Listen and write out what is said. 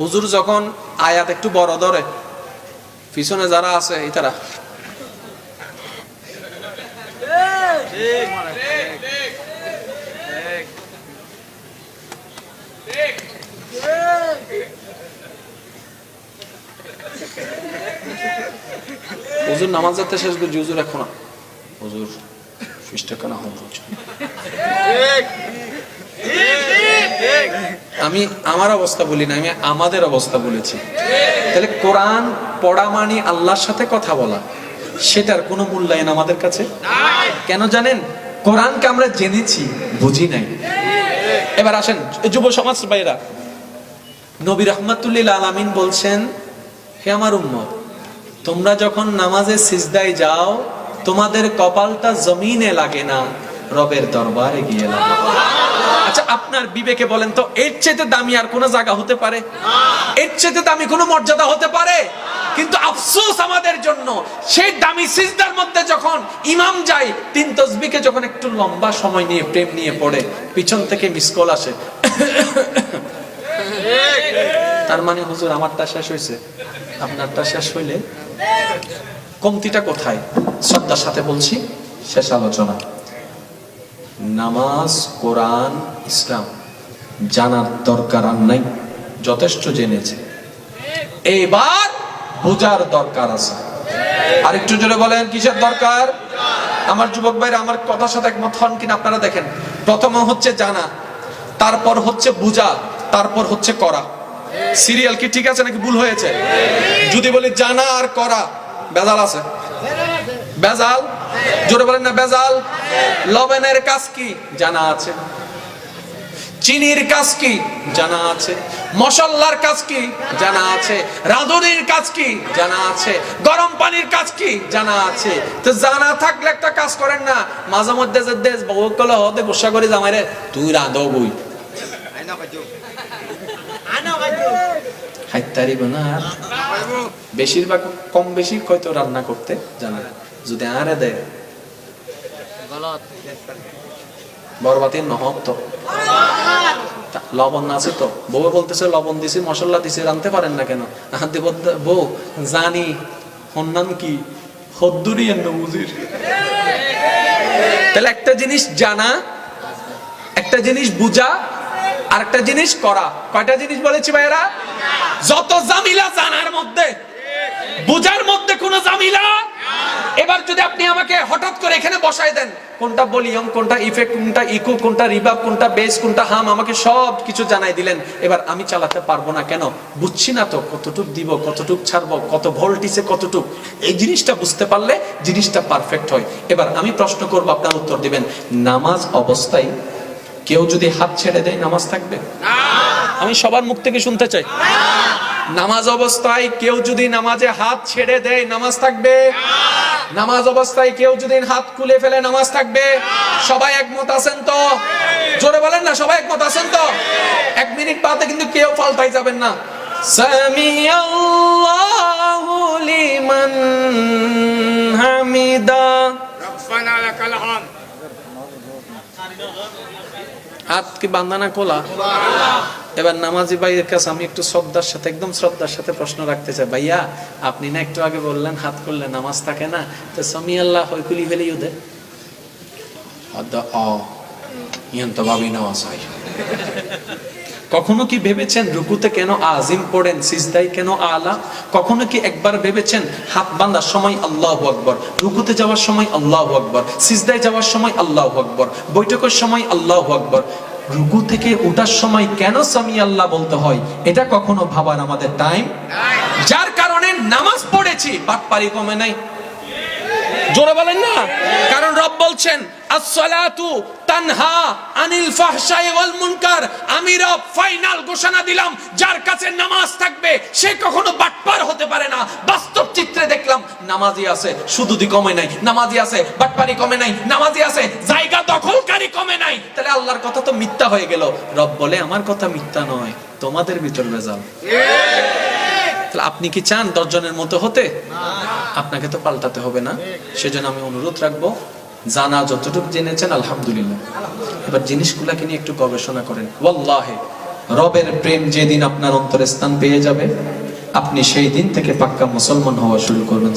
হুজুর যখন আয়াত একটু বড় ধরে পিছনে যারা আছে এই তারা হুজুর নামাজ যাতে শেষ করছি হুজুর এখন না। হুজুর সুইচ টাকা না হন। আমি আমার অবস্থা বলি না, আমি আমাদের অবস্থা বলেছি। তাহলে কোরআন পড়া মানে আল্লাহর সাথে কথা বলা। সেটার কোনো মূল্যায়ন আমাদের কাছে? কেন জানেন? কোরআনকে আমরা জেনেছি, বুঝি নাই। এবার আসেন, যুব সমাজ ভাইরা নবী রহমাতুল্লিল আলামিন বলছেন, হে আমার উম্মত, তোমরা যখন নামাজে সিজদায় যাও, তোমাদের কপালটা জমিনে লাগে না, রবের দরবারে গিয়ে লাগে। আচ্ছা আপনার বিবেকে বলেন তো এর চেয়ে দামি আর কোন জায়গা হতে পারে? এর চেয়ে দামি কোনো মর্যাদা হতে পারে? কিন্তু আফসোস আমাদের জন্য সেই দামি সিজদার মধ্যে যখন ইমাম যায় তিন তসবিকে যখন একটু লম্বা সময় নিয়ে প্রেম নিয়ে পড়ে পিছন থেকে মিস কল আসে। তার মানে হুজুর আমারটা শেষ হয়েছে। আপনারটা শেষ হইলে কমতিটা কোথায়? শ্রদ্ধার সাথে বলছি শেষ আলোচনা। নামাজ, কোরআন, ইসলাম জানার দরকার আর নাই, যথেষ্ট জেনেছে। এবার বোঝার দরকার আছে। আর একটু জোরে বলেন, কিসের দরকার? আমার যুবক ভাইরা, আমার কথার সাথে একমত হন কিনা আপনারা দেখেন। প্রথম হচ্ছে জানা, তারপর হচ্ছে বুঝা, তারপর হচ্ছে করা। সিরিয়াল কি ঠিক আছে নাকি ভুল হয়েছে? যদি বলি জানা আর করা, বেজাল আছে। বেজাল? জোরে বলেন না বেজাল। লবণের কাজ কি? জানা আছে। চিনির কাজ কি? জানা আছে। মশলার কাজ কি? জানা আছে। রাঁধুনির কাজ কি? জানা আছে। গরম পানির কাজ কি? জানা আছে। তো জানা থাকলে একটা কাজ করেন না। মাঝে মধ্যে যে দেশ বউ কলে হতে গোসা করে জামাই রে। তুই রাঁধো বই। হাইতারি না। বেশিরভাগ কম বেশি হয়তো রান্না করতে জানে। যদি আরে দেয়। বরবাতির নহব তো। লবণ আছে তো। বউ বলতেছে লবণ দিছি মশলা দিছি রানতে পারেন না কেন? বউ জানি হন্নান কি? হদ্দুরি বুঝির তাহলে একটা জিনিস জানা একটা জিনিস বুঝা আর একটা জিনিস করা। কয়টা জিনিস বলেছি ভাইরা যত জামিলা জানার মধ্যে বুঝার মধ্যে কোনো জামিলা এবার যদি আপনি আমাকে হঠাৎ করে এখানে বসায় দেন কোনটা ভলিউম কোনটা ইফেক্ট কোনটা ইকো কোনটা রিভাব কোনটা বেস কোনটা হাম আমাকে সব কিছু জানাই দিলেন। এবার আমি চালাতে পারব না কেন? বুঝছি না তো কতটুক দিব কতটুক ছাড়বো কত ভোল্টিসে কতটুক? এই জিনিসটা বুঝতে পারলে জিনিসটা পারফেক্ট হয়। এবার আমি প্রশ্ন করব আপনার উত্তর দিবেন নামাজ অবস্থায় কেউ যদি হাত ছেড়ে দেয় নামাজ থাকবে? আমি সবার মুখ থেকে শুনতে চাই। নামাজ অবস্থায় কেউ যদি নামাজে হাত ছেড়ে দেয় নামাজ থাকবে? নামাজ অবস্থায় কেউ যদি হাত খুলে ফেলে নামাজ থাকবে? সবাই একমত আছেন তো? জোরে বলেন না সবাই একমত আছেন তো? এক মিনিট বাদে কিন্তু কেউ পাল্টাই যাবেন না। হামিদা। হাত কি বান্দানা খোলা এবার নামাজি ভাইয়ের কাছে আমি একটু শ্রদ্ধার সাথে একদম শ্রদ্ধার সাথে প্রশ্ন রাখতে চাই। ভাইয়া আপনি না একটু আগে বললেন হাত করলে নামাজ থাকে না? তো সমি আল্লাহ হইকুলি নামাজ হয়। কখনো কি ভেবেছেন রুকুতে কেন আজিম পড়েন সিজদাই কেন আলা? কখনো কি একবার ভেবেছেন হাত বান্ধার সময় আল্লাহ আকবর রুকুতে যাওয়ার সময় আল্লাহ আকবর সিজদায় যাওয়ার সময় আল্লাহ আকবর বৈঠকের সময় আল্লাহ আকবর? রুকু থেকে ওঠার সময় কেন সামি আল্লাহ বলতে হয়, এটা কখনো ভাবার আমাদের টাইম যার কারণে নামাজ পড়েছি বাটপারি কমে নাই। জোরে বলেন না? কারণ রব বলছেন, আসসালাতু আল্লাহর কথা তো মিথ্যা হয়ে গেল। রব বলে, আমার কথা মিথ্যা নয়, তোমাদের ভিতর ভেজাল তাহলে আপনি কি চান দশজনের মতো হতে? আপনাকে তো পাল্টাতে হবে না। সেজন্য আমি অনুরোধ রাখব জানা যতটুকু জেনেছেন, আলহামদুলিল্লাহ। এবার জিনিসগুলাকে নিয়ে একটু গবেষণা করেন। ওয়াল্লাহে, রবের প্রেম যেদিন আপনার অন্তরে স্থান পেয়ে যাবে, আপনি সেই দিন থেকে পাক্কা মুসলমান হওয়া শুরু করবেন